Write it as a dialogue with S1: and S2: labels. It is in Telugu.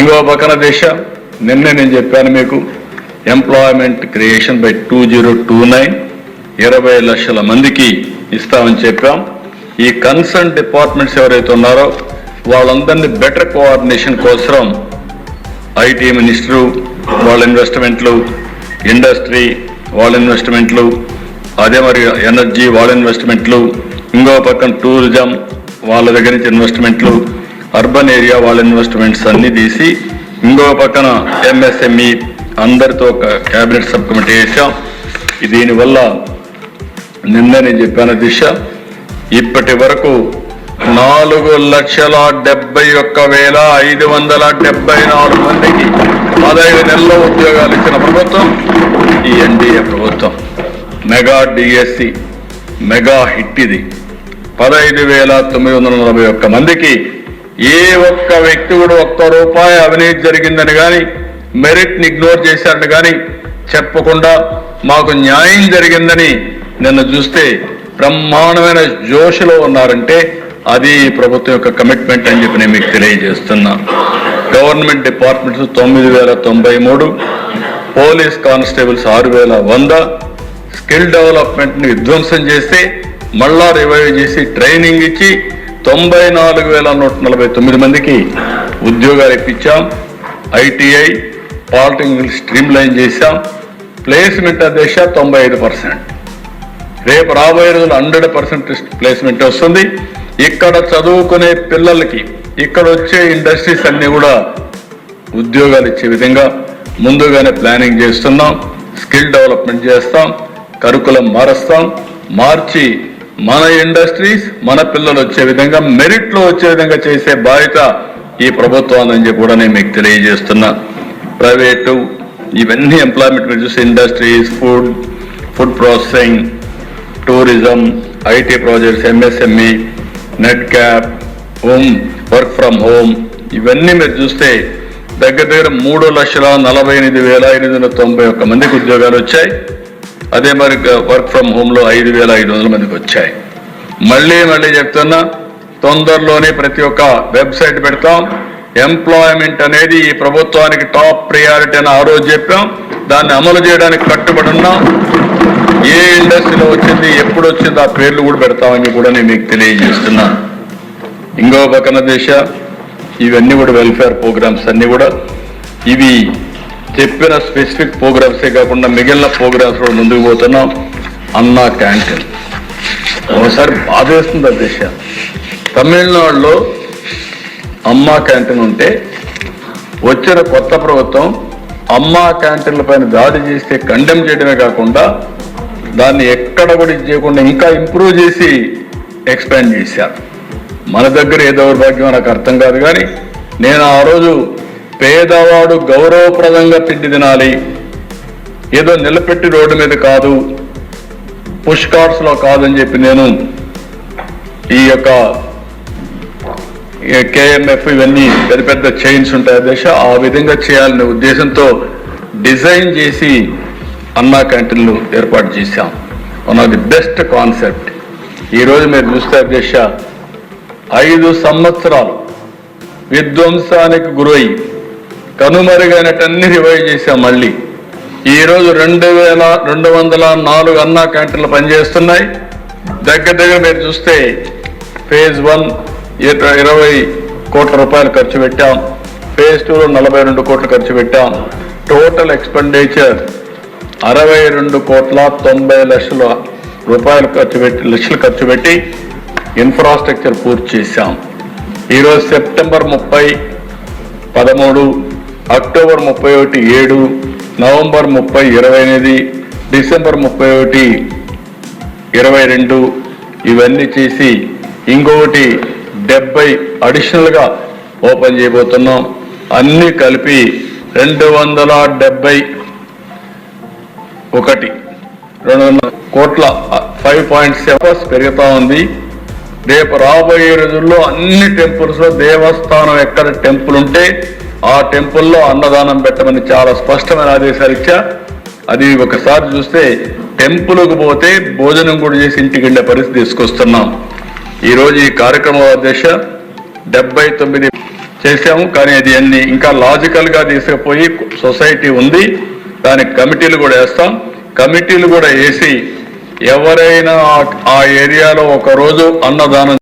S1: ఇంకో పక్కన దిశ. నిన్నే నేను చెప్పాను మీకు employment creation by two zero two nine ఇరవై లక్షల మందికి ఇస్తామని చెప్పాం. ఈ కన్సర్న్ డిపార్ట్మెంట్స్ ఎవరైతే ఉన్నారో వాళ్ళందరినీ బెటర్ కోఆర్డినేషన్ కోసం ఐటీ మినిస్టరు వాళ్ళ ఇన్వెస్ట్మెంట్లు ఇండస్ట్రీ వాళ్ళ ఇన్వెస్ట్మెంట్లు అదే మరి ఎనర్జీ వాళ్ళ ఇన్వెస్ట్మెంట్లు ఇంకో పక్కన టూరిజం వాళ్ళ దగ్గర నుంచి ఇన్వెస్ట్మెంట్లు అర్బన్ ఏరియా వాళ్ళ ఇన్వెస్ట్మెంట్స్ అన్ని తీసి ఇంకో పక్కన ఎంఎస్ఎంఈ అందరితో ఒక క్యాబినెట్ సబ్ కమిటీ వేసాం. దీనివల్ల నిన్న నేను చెప్పాను దిశ. ఇప్పటి వరకు నాలుగు లక్షల డెబ్బై ఒక్క వేల ఐదు వందల డెబ్బై నాలుగు మందికి పదహైదు నెలల ఉద్యోగాలు ఇచ్చిన ప్రభుత్వం ఈ ఎన్డీఏ ప్రభుత్వం. మెగా డిఎస్సి మెగా హిట్ ఇది. పదహైదు వేల తొమ్మిది వందల నలభై ఒక్క మందికి ఏ ఒక్క వ్యక్తి కూడా ఒక్క రూపాయి అవినీతి జరిగిందని కానీ మెరిట్ని ఇగ్నోర్ చేశారని కానీ చెప్పకుండా మాకు న్యాయం జరిగిందని నిన్న చూస్తే బ్రహ్మాండమైన జోషిలో ఉన్నారంటే అది ప్రభుత్వం యొక్క కమిట్మెంట్ అని చెప్పి నేను మీకు తెలియజేస్తున్నా. గవర్నమెంట్ డిపార్ట్మెంట్స్ తొమ్మిది వేల తొంభై మూడు పోలీస్ కానిస్టేబుల్స్ ఆరు వేల వంద స్కిల్ డెవలప్మెంట్ని విధ్వంసం చేస్తే మళ్ళా రివైవ్ చేసి ట్రైనింగ్ ఇచ్చి తొంభై నాలుగు వేల నూట నలభై తొమ్మిది మందికి ఉద్యోగాలు ఇప్పించాం. ఐటీఐ పాలిటెక్నిక్ స్ట్రీమ్ లైన్ చేశాం. ప్లేస్మెంట్ దేశ తొంభై ఐదు పర్సెంట్. రేపు రాబోయే రోజులు హండ్రెడ్ పర్సెంట్ ప్లేస్మెంట్ వస్తుంది. ఇక్కడ చదువుకునే పిల్లలకి ఇక్కడ వచ్చే ఇండస్ట్రీస్ అన్నీ కూడా ఉద్యోగాలు ఇచ్చే విధంగా ముందుగానే ప్లానింగ్ చేస్తున్నాం. స్కిల్ డెవలప్మెంట్ చేస్తాం. కరికులం మారుస్తాం. మార్చి మన ఇండస్ట్రీస్ మన పిల్లలు వచ్చే విధంగా మెరిట్లో వచ్చే విధంగా చేసే బాధ్యత ఈ ప్రభుత్వం అని చెప్పి కూడా నేను మీకు తెలియజేస్తున్నా. ప్రైవేటు ఇవన్నీ ఎంప్లాయ్మెంట్ మీరు industries food food processing tourism IT projects MSME net cap home work from home ఇవన్నీ మీరు చూస్తే దగ్గర దగ్గర మూడు లక్షల నలభై ఎనిమిది వేల ఎనిమిది వందల తొంభై ఒక్క మందికి ఉద్యోగాలు వచ్చాయి. అదే మరి వర్క్ ఫ్రమ్ హోమ్లో ఐదు వేల ఐదు వందల మందికి వచ్చాయి. మళ్ళీ మళ్ళీ చెప్తున్నా తొందరలోనే ప్రతి ఒక్క వెబ్సైట్ పెడతాం. ఎంప్లాయ్మెంట్ అనేది ఈ ప్రభుత్వానికి టాప్ ప్రియారిటీ అని ఆ రోజు చెప్పాం. దాన్ని అమలు చేయడానికి కట్టుబడి ఉన్నాం. ఏ ఇండస్ట్రీలో వచ్చింది ఎప్పుడు వచ్చింది ఆ పేర్లు కూడా పెడతామని కూడా నేను మీకు తెలియజేస్తున్నా. ఇంకో పక్కన దేశ ఇవన్నీ కూడా వెల్ఫేర్ ప్రోగ్రామ్స్ అన్నీ కూడా. ఇవి చెప్పిన స్పెసిఫిక్ ప్రోగ్రామ్సే కాకుండా మిగిలిన ప్రోగ్రామ్స్ కూడా ముందుకు పోతున్నాం. అన్నా క్యాంటీన్ ఒకసారి బాధేస్తుంది ఆ దిశ తమిళనాడులో అమ్మా క్యాంటీన్ ఉంటే వచ్చిన కొత్త ప్రభుత్వం అమ్మా క్యాంటీన్ల పైన దాడి చేస్తే కండెమ్ చేయడమే కాకుండా దాన్ని ఎక్కడ కూడా చేయకుండా ఇంకా ఇంప్రూవ్ చేసి ఎక్స్పాండ్ చేశారు. మన దగ్గర ఏ దౌర్భాగ్యం నాకు అర్థం కాదు కానీ నేను ఆ రోజు పేదవాడు గౌరవప్రదంగా తిండి తినాలి. ఏదో నిలబెట్టి రోడ్డు మీద కాదు పుష్ కాదని చెప్పి నేను ఈ యొక్క కేఎంఎఫ్ ఇవన్నీ పెద్ద పెద్ద చైన్స్ ఉంటాయి. దశ ఆ విధంగా చేయాలనే ఉద్దేశంతో డిజైన్ చేసి అన్నా క్యాంటీన్లు ఏర్పాటు చేశాం. One of the best concept ఈరోజు మీరు చూస్తే దేశ. ఐదు సంవత్సరాలు విధ్వంసానికి గురయ్యి కనుమరుగైనటన్ని రివైవ్ చేశాం మళ్ళీ. ఈరోజు రెండు వేల రెండు వందల నాలుగు అన్నా క్యాంటీన్లు పనిచేస్తున్నాయి. దగ్గర దగ్గర మీరు చూస్తే ఫేజ్ వన్ ఇరవై కోట్ల రూపాయలు ఖర్చు పెట్టాం. ఫేజ్ టూలో నలభై రెండు కోట్లు ఖర్చు పెట్టాం. టోటల్ ఎక్స్పెండిచర్ అరవై రెండు కోట్ల తొంభై లక్షల రూపాయలు ఖర్చు పెట్టి లక్షలు ఖర్చు పెట్టి ఇన్ఫ్రాస్ట్రక్చర్ పూర్తి చేశాం. ఈరోజు సెప్టెంబర్ ముప్పై పదమూడు అక్టోబర్ ముప్పై ఒకటి ఏడు నవంబర్ ముప్పై ఇరవై ఎనిమిది డిసెంబర్ ముప్పై ఒకటి ఇరవై రెండు ఇవన్నీ చేసి ఇంకొకటి డెబ్బై అడిషనల్గా ఓపెన్ చేయబోతున్నాం. అన్నీ కలిపి రెండు వందల డెబ్బై ఒకటి. రెండు వందల కోట్ల ఫైవ్ పాయింట్ సెవెన్ పెరుగుతూ ఉంది. రేపు రాబోయే రోజుల్లో అన్ని టెంపుల్స్లో దేవస్థానం ఎక్కడ టెంపుల్ ఉంటే ఆ టెంపుల్లో అన్నదానం పెట్టమని చాలా స్పష్టమైన ఆదేశాలు ఇచ్చా. అది ఒకసారి చూస్తే టెంపుల్కు పోతే భోజనం కూడా చేసి ఇంటికి వెళ్ళే పరిస్థితి తీసుకొస్తున్నాం. ఈరోజు ఈ కార్యక్రమం అధ్యక్ష డెబ్బై తొమ్మిది చేశాము కానీ అది అన్ని ఇంకా లాజికల్గా తీసుకుపోయి సొసైటీ ఉంది. దానికి కమిటీలు కూడా వేస్తాం. కమిటీలు కూడా వేసి ఎవరైనా ఆ- ఏరియాలో ఒకరోజు అన్నదానం